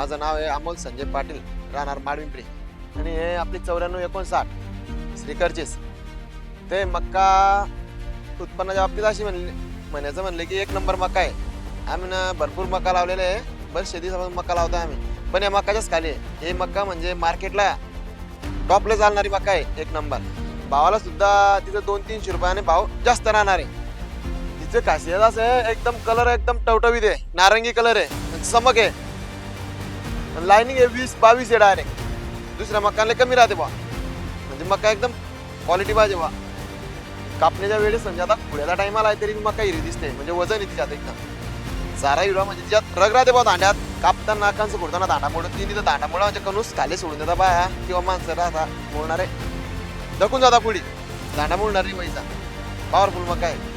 माझं नाव आहे अमोल संजय पाटील राहणार माडविंपरी. आणि हे आपली चौऱ्याण्णव एकोणसाठ श्रीकरचीच ते मक्का उत्पन्नाच्या बाबतीत अशी म्हणली म्हणायचं म्हणले की एक नंबर मका आहे. आम्ही ना भरपूर मका लावलेले आहे. बरं शेतीसमोर मका लावतो आम्ही. पण या मकाच्याच खाली आहे. हे मका म्हणजे मार्केटला टॉपला चालणारी मका आहे एक नंबर. भावाला सुद्धा तिथं दोन तीनशे रुपयाने भाव जास्त राहणार आहे. तिचं खासियत असं आहे एकदम कलर एकदम टवटवीत आहे. नारंगी कलर आहे. चमक आहे. लायनिंग आहे वीस बावीस आहे डायरेक्ट दुसऱ्या मकानला कमी राहते बा म्हणजे मका एकदम क्वालिटी पाहिजे बा कापण्याच्या वेळेस म्हणजे आता पुढ्याचा टायमाला आहे तरी मका हिरी दिसते म्हणजे वजन आहे तिच्यात एकदम चारा हिरवा म्हणजे तिच्यात रग राहते बा दांड्यात कापताना नाकांचं फोडताना दांडा मोडत तिने तर दांडा मोडा म्हणजे कणूस खाली सोडून देता बाया किंवा माणसं राहता मोडणारे दखून जाता पुढी दांडा मोडणारी पैसा पॉवरफुल मका आहे